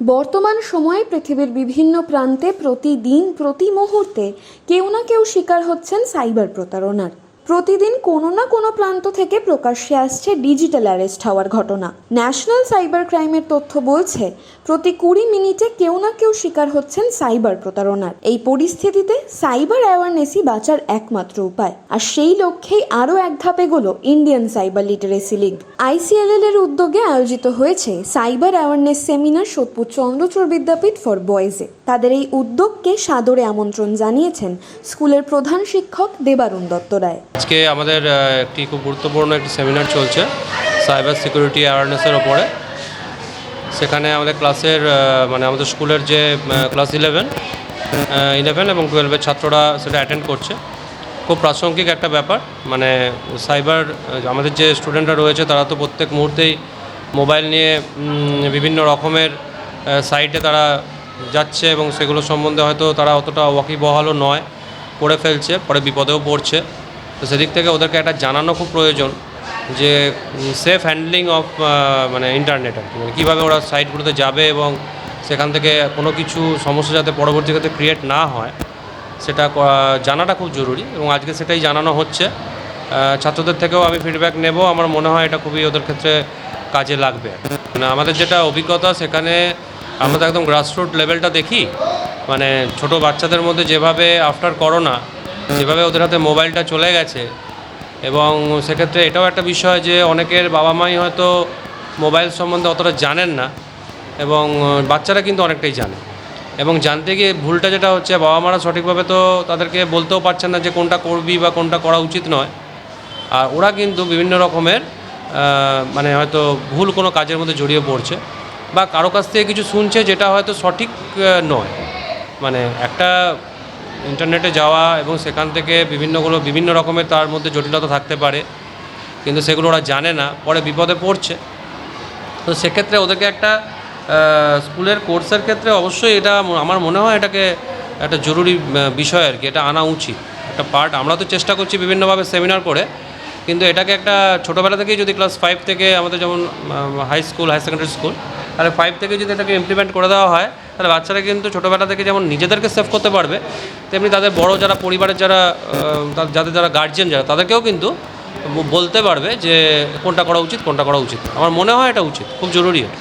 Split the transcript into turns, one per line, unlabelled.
বর্তমান সময়ে পৃথিবীর বিভিন্ন প্রান্তে প্রতিদিন, প্রতি মুহূর্তে কেউ না কেউ শিকার হচ্ছেন সাইবার প্রতারণার। প্রতিদিন কোনো না কোনো প্রান্ত থেকে প্রকাশ্যে আসছে ডিজিটাল অ্যারেস্ট হওয়ার ঘটনা। ন্যাশনাল সাইবার ক্রাইমের তথ্য বলছে, প্রতি কুড়ি মিনিটে কেউ না কেউ শিকার হচ্ছেন সাইবার প্রতারণার। এই পরিস্থিতিতে সাইবার অ্যাওয়ারনেসই বাঁচার একমাত্র উপায়। আর সেই লক্ষ্যেই আরও এক ধাপে গেল Indian cyber literacy league. ICLL এর উদ্যোগে আয়োজিত হয়েছে cyber awareness seminar Sodepur Chandrachur Vidyapith for বয়েজে। তাদের এই উদ্যোগকে সাদরে আমন্ত্রণ জানিয়েছেন স্কুলের প্রধান শিক্ষক দেবারুণ দত্ত রায়।
আজকে আমাদের একটি খুব গুরুত্বপূর্ণ একটি সেমিনার চলছে সাইবার সিকিউরিটি অ্যাওয়ারনেসের ওপরে। সেখানে আমাদের ক্লাসের মানে আমাদের স্কুলের যে ক্লাস ইলেভেন ইলেভেন এবং টুয়েলভের ছাত্ররা সেটা অ্যাটেন্ড করছে। খুব প্রাসঙ্গিক একটা ব্যাপার মানে সাইবার আমাদের যে স্টুডেন্টরা রয়েছে, তারা তো প্রত্যেক মুহূর্তেই মোবাইল নিয়ে বিভিন্ন রকমের সাইটে তারা যাচ্ছে এবং সেগুলো সম্বন্ধে হয়তো তারা অতটা ওয়াকিবহালও নয়, করে ফেলছে, পরে বিপদেও পড়ছে। তো সেদিক থেকে ওদেরকে একটা জানানো খুব প্রয়োজন যে সেফ হ্যান্ডলিং অফ মানে ইন্টারনেট আর কি। মানে কীভাবে ওরা সাইটগুলোতে যাবে এবং সেখান থেকে কোনো কিছু সমস্যা যাতে পরবর্তীকালে ক্রিয়েট না হয়, সেটা জানাটা খুব জরুরি এবং আজকে সেটাই জানানো হচ্ছে। ছাত্রদের থেকেও আমি ফিডব্যাক নেব। আমার মনে হয় এটা খুবই ওদের ক্ষেত্রে কাজে লাগবে মানে আমাদের যেটা অভিজ্ঞতা, সেখানে আমরা তো একদম গ্রাসরুট লেভেলটা দেখি। মানে ছোট বাচ্চাদের মধ্যে যেভাবে আফটার করোনা যেভাবে ওদের হাতে মোবাইলটা চলে গেছে। এবং সেক্ষেত্রে এটাও একটা বিষয় যে অনেকের বাবা মাই হয়তো মোবাইল সম্বন্ধে অতটা জানেন না এবং বাচ্চারা কিন্তু অনেকটাই জানে। এবং জানতে গিয়ে ভুলটা যেটা হচ্ছে বাবা মারা সঠিকভাবে তো তাদেরকে বলতেও পারছেন না যে কোনটা করবি বা কোনটা করা উচিত নয়। আর ওরা কিন্তু বিভিন্ন রকমের মানে হয়তো ভুল কোনো কাজের মধ্যে জড়িয়ে পড়ছে বা কারও কাছ থেকে কিছু শুনছে যেটা হয়তো সঠিক নয়। মানে একটা ইন্টারনেটে যাওয়া এবং সেখান থেকে বিভিন্নগুলো, বিভিন্ন রকমের তার মধ্যে জটিলতা থাকতে পারে, কিন্তু সেগুলো ওরা জানে না, পরে বিপদে পড়ছে। তো সেক্ষেত্রে ওদেরকে একটা স্কুলের কোর্সের ক্ষেত্রে অবশ্যই এটা আমার মনে হয় এটাকে একটা জরুরি বিষয় আর কি, এটা আনা উচিত। একটা পার্ট, আমরা তো চেষ্টা করছি বিভিন্নভাবে সেমিনার করে কিন্তু এটাকে একটা ছোটোবেলা থেকেই যদি ক্লাস ফাইভ থেকে আমাদের যেমন high school high secondary school তাহলে ফাইভ থেকে যদি এটাকে ইমপ্লিমেন্ট করে দেওয়া হয়, তাহলে বাচ্চারা কিন্তু ছোটোবেলা থেকে যেমন নিজেদেরকে সেভ করতে পারবে, তেমনি তাদের বড় যারা পরিবারের যারা যাদের যারা গার্জিয়ান যারা, তাদেরকেও কিন্তু বলতে পারবে যে কোনটা করা উচিত, কোনটা করা উচিত আমার মনে হয় এটা উচিত, খুব জরুরি এটা।